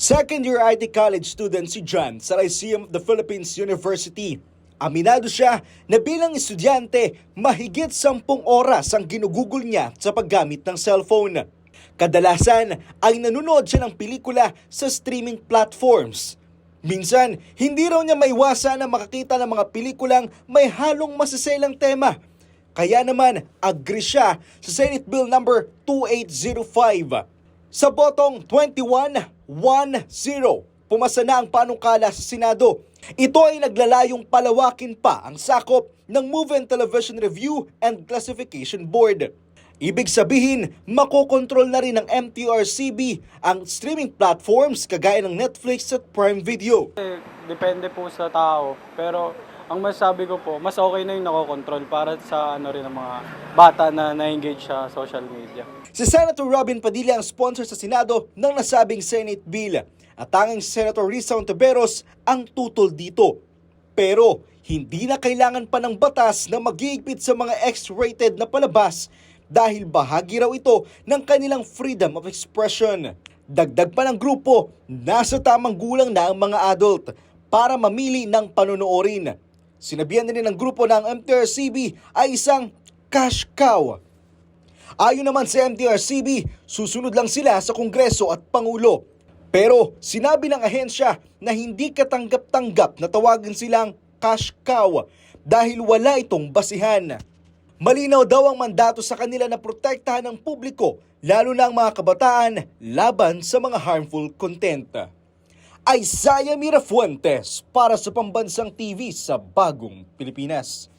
Second year IT college student si John sa Lyceum of the Philippines University. Aminado siya na bilang estudyante, mahigit sampung oras ang ginugugol niya sa paggamit ng cellphone. Kadalasan ay nanonood siya ng pelikula sa streaming platforms. Minsan, hindi raw niya maiwasan na makakita ng mga pelikulang may halong masaselang tema. Kaya naman, agree siya sa Senate Bill number 2805. Sa botong 21-1-0, pumasa na ang panukala sa Senado. Ito ay naglalayong palawakin pa ang sakop ng Movie and Television Review and Classification Board. Ibig sabihin, makokontrol na rin ng MTRCB ang streaming platforms kagaya ng Netflix at Prime Video. Depende po sa tao. Pero ang masasabi ko po, mas okay na yung nakokontrol para sa ano rin ng mga bata na na-engage sa social media. Si Senator Robin Padilla ang sponsor sa Senado ng nasabing Senate Bill at tanging Senator Risa Ontiveros ang tutol dito. Pero hindi na kailangan pa ng batas na mag-iigpit sa mga X-rated na palabas dahil bahagi raw ito ng kanilang freedom of expression. Dagdag pa ng grupo, nasa tamang gulang na ang mga adult para mamili ng panonoorin. Sinabihan din ng grupo ng MTRCB ay isang cash cow Ayon naman sa MTRCB, susunod lang sila sa Kongreso at Pangulo. Pero sinabi ng ahensya na hindi katanggap-tanggap na tawagin silang cash cow dahil wala itong basihan. Malinaw daw ang mandato sa kanila na protektahan ng publiko, lalo na ang mga kabataan, laban sa mga harmful content. Isaiah Mirafuentes para sa Pambansang TV sa Bagong Pilipinas.